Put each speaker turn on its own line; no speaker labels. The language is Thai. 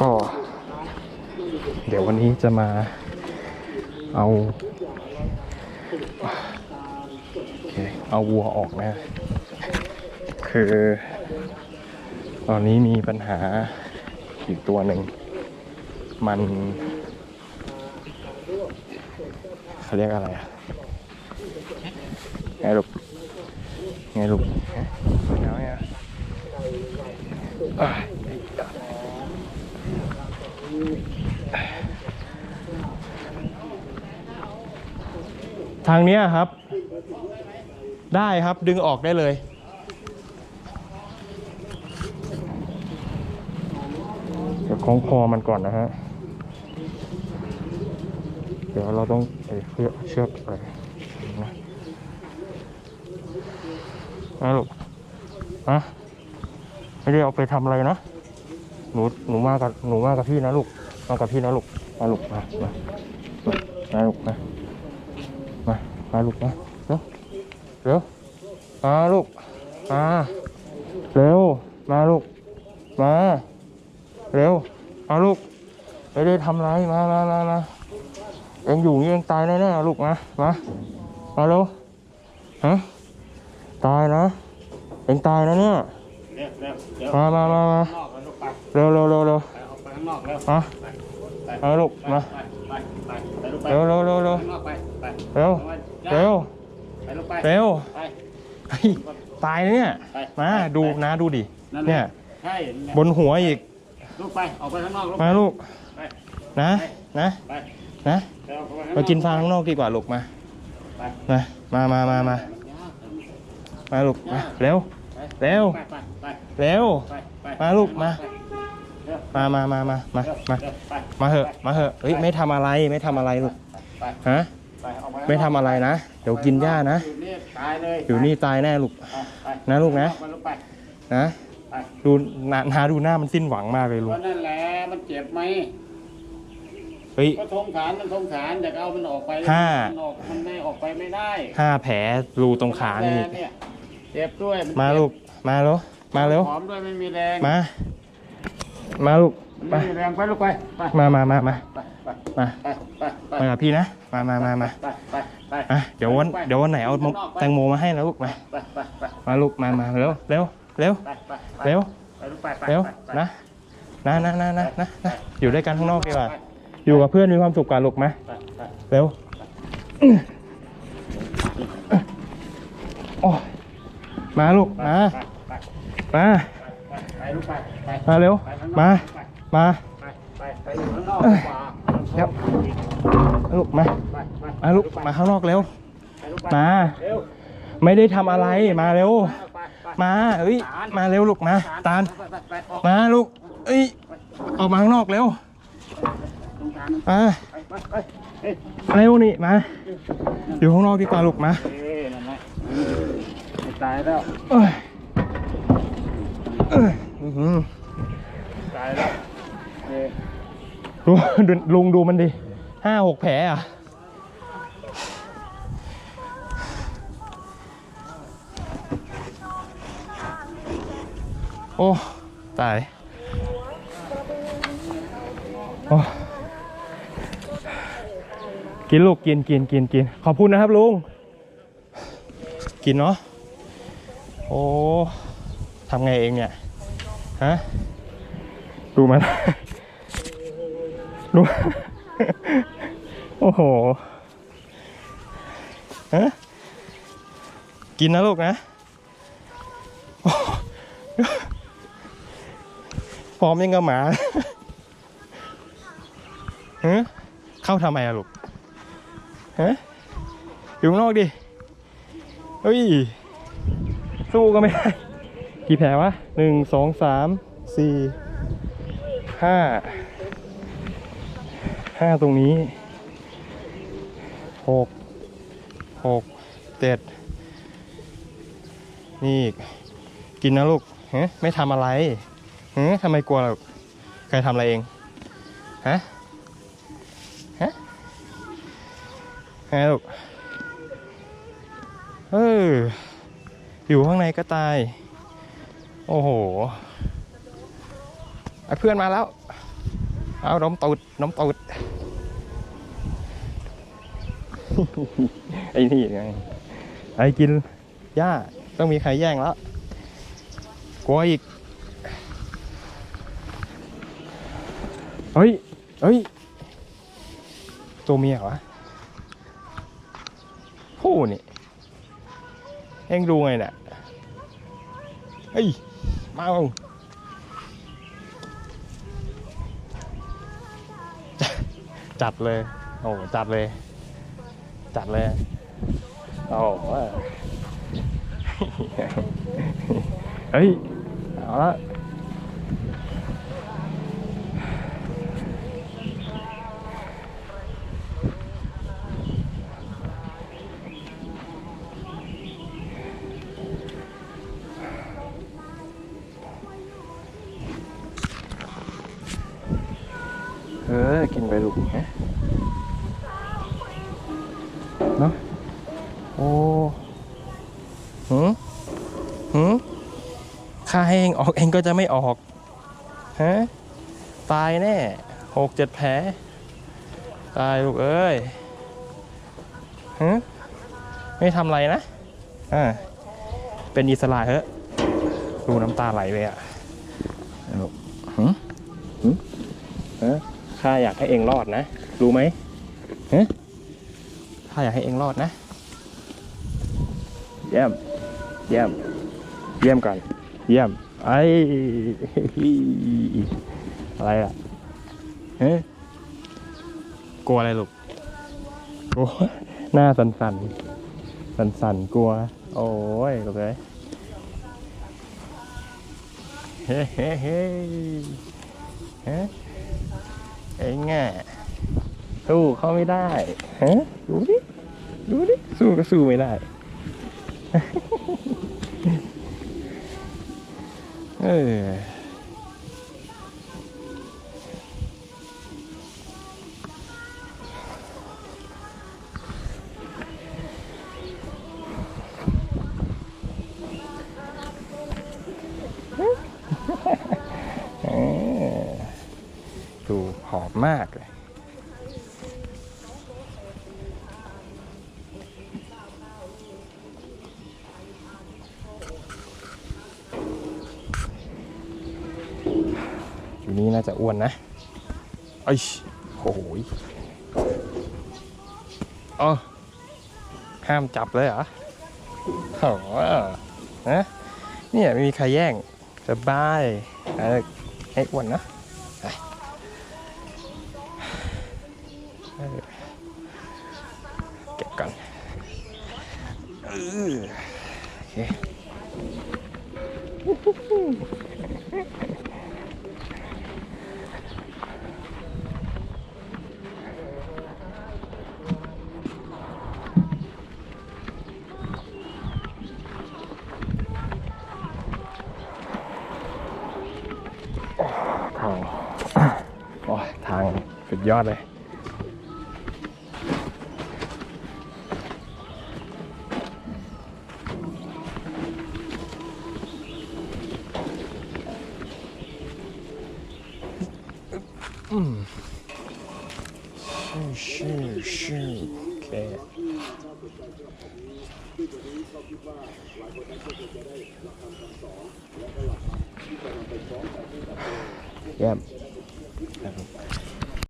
ก็ เดี๋ยววันนี้จะมาเอาเอาวัวออกนะ คือ ตอนนี้มีปัญหาอยู่ตัวหนึ่ง มันเขาเรียกอะไรอะไงลูกไงลูกเอาไงอะอะ ทางเนี้ยครับ ได้ครับดึงออกได้เลย เดี๋ยวคล้องคอมันก่อนนะฮะ เดี๋ยวเราต้องไอ้เชือกเชือกอะไรนะนะลูกอะไม่ได้เอาไปทำอะไรนะ หนูหนูมากับหนูมากับพี่นะลูกมากับพี่นะลูกมาลูกมามามาลูกมามามาลูกมาเร็วเร็วมาลูกมาเร็วมาลูกมาเร็วมาลูกไม่ได้ทำอะไรมามามามาเองอยู่อย่างนี้เองตายแน่ๆลูกมามามาเร็วฮะตายนะเองตายนะเนี่ย
เร็วเร็วเดี๋ยว
มามามามา เร็วเร็วเร็วเร็ว
ไปออกไปข้างนอกเร็ว
มา
ไป
มาลูกมา
ไปไปไปไปลูกไป
เร็วเร็วเร็วเร็ว
ข้างนอกไปไป
เร็วเร็ว
ไปลูกไป
เร็ว
ไป
เฮ้ยตายนะเนี่ย
ไป
มาดูนะดูดิ
นั่นแห
เนี่
ละ
ย
ใช่นั่นแหละ
บนหัวอีก
ลูกไปออกไปข้างนอกลูก
มาลูก
ไป
นะนะ
ไป
นะ
เร็วเข้ไปข้ง
มากินฟางข้างนอกดีกว่าลูกมา
ไป
มามามามามามาลูกมาเร็ว
ไป
เร็ว
ไปไปไป
เร็ว
ไปไป
มาลูกมา
ไปเร็ว
มามามามามา
เร็ว
มา
เร็วไป
มาเหอะมาเหอะเฮ้ยไม่ทำอะไรไม่ทำอะไรลูก
ไป
ฮะ
ไปออกปข้างนอก
ไม่ทำอะไรนะ เดี๋ยวกินหญ้านะ
อยู่นี่ตายเลย
อยู่นี่ตายแน่ลูก
ไปไป
นะลูกนะ
ไปลูกไป
นะ
ไป
ดูนานาดูหน้ามันสิ้นหวังมากเลยลู
ก็
ก
นั่นแหละมันเจ็บไหม
เฮ้ย
ก็ทงฐานมันทงฐานอยากเอามันออกไป
ห้า
มันออกมันไม่ออกไปไม่ได้
ห้าแผลรูตรงขานี่
แเนี่ยเจ็บด้วยน
มา
เจ็บ
ลูกมาเร็วมาเร็ว
ผอมด้วยไม่มีแรง
มา มาลูกไป
ไม่มีแรงไปลูกไปไป
มามามามา
ไปไป
มา
ไปไปไป
มากับพี่นะมามามามา
ไปไปไป
อะเดี๋ยววัน
ไป
เดี๋ยววันไหนเอา
ข้งนกไป
แตงโมมาให้นะลูกมา
ไปไปไป
มาลูกมามาเร็วเร็วเร็ว
ไปไปไป
เร็ว
ไปลูกไปไป
เร็ว
ไปไป
นะนะนะนะนะนะนะอยู่ด้วยกันข้างนอกดีกว่าอยู่กับเพื่อนมีความสุขกว่าลูกไหม
ไปไป
เร็วโอ้ยมาลูกมา
ไปไป
มา
ไปไป ลูกไปไป
มาเร็ว
ไปข้งนอก
มา
ไป
มา
ไปไปไปอยู่ข้างนอกดีกว่า
ครับ ลูกมา
ไปไป
มาลูกมาข้างนอกเร็ว
ไปลูกไป
มา
เร็ว
ไม่ได้ทำอะไร มาเร็ว
ไปไป
มาเอ้ย มาเร็วลูกมา ตาล
ไปไปไปออก
มาลูก เอ้ย ออกมาข้างนอกเร็ว
ตรงกลาง
มา
ไปไปไปเอ้ย
เร็วนี่ มา อยู่ข้างนอกดีกว่าลูกมา
เอ้ยนั่นไงอืมไม่ตายแล้ว
เอ้ยเอ้ยอื้อหือ
ตายแล้ว
ดูดูลุงดูมันดิห้าหกแผลอะโอ้ ตาย โอ้ กินลูกกินกินกินกิน ขอบคุณนะครับลุง กินเนาะ โอ้ ทำไงเองเนี่ย ฮะดูมันดูโอ้โหฮะกินนะลูกนะโอ้พร้อมยังกับหมาเฮะเข้าทำไมอะลูกฮะอยู่ข้างนอกดิเฮ้ย สู้ก็ไม่ได้ กี่แผลวะหนึ่งสองสามสี่ห้าห้าตรงนี้หกหกเจ็ดนี่อีกกินนะลูกฮะไม่ทำอะไรฮะทำไมกลัวล่ะใครทำอะไรเองฮะฮะฮะลูกเอออยู่ข้างในก็ตาย โอ้โหไอ้เพื่อนมาแล้ว เอาน้ำตูดน้ำตูดไอ้นี่ไงไอ้กินหญ้าต้องมีใครแย่งแล้วกลัวอีกเฮ้ยเฮ้ยตัวเมียเหรอผู้นี่เอ็งดูไงเนี่ยเฮ้ยมา เอาจัดเลย โอ้จัดเลย จัดเลย โอ้โหเฮ้ย เอาละ เออ กินไปลูกเนาะโอ้หืมหืมข้าให้เองออกเองก็จะไม่ออก ฮะ ตายแน่หกเจ็ดแผล ตายลูกเอ้ยฮะไม่ทำอะไรนะ อ่า เป็นอิสระเฮ้ดูน้ำตาไหลเลยอะลูกหืม ข้าอยากให้เองรอดนะ รู้ไหมฮะข้าอยากให้เองรอดนะ เยี่ยม เยี่ยม เยี่ยมกันเยี่ยม ไออะไรอะเฮ้กลัวอะไรลูก กลัว หน้าสันสันสันสันกลัว โอ้ยลูกเอ้ยเฮ้เฮ้เฮ้ เอ้งอะสู้เขาไม่ได้ฮะดูดิดูดิสู้ก็สู้ไม่ได้ เออ นี่น่าจะอ้วนนะไอ้ยโอ้โหยอ๋อห้ามจับเลยเหรอโอ้โหนะเนี่ยไม่มีใครแย่งสบายเอาให้อ้วนนะไปเออเก็บกันเออโอเค ทางโอ้ยทางสุดยอดเลยอืมชื่อชื่อชื่อโอเค Yeah.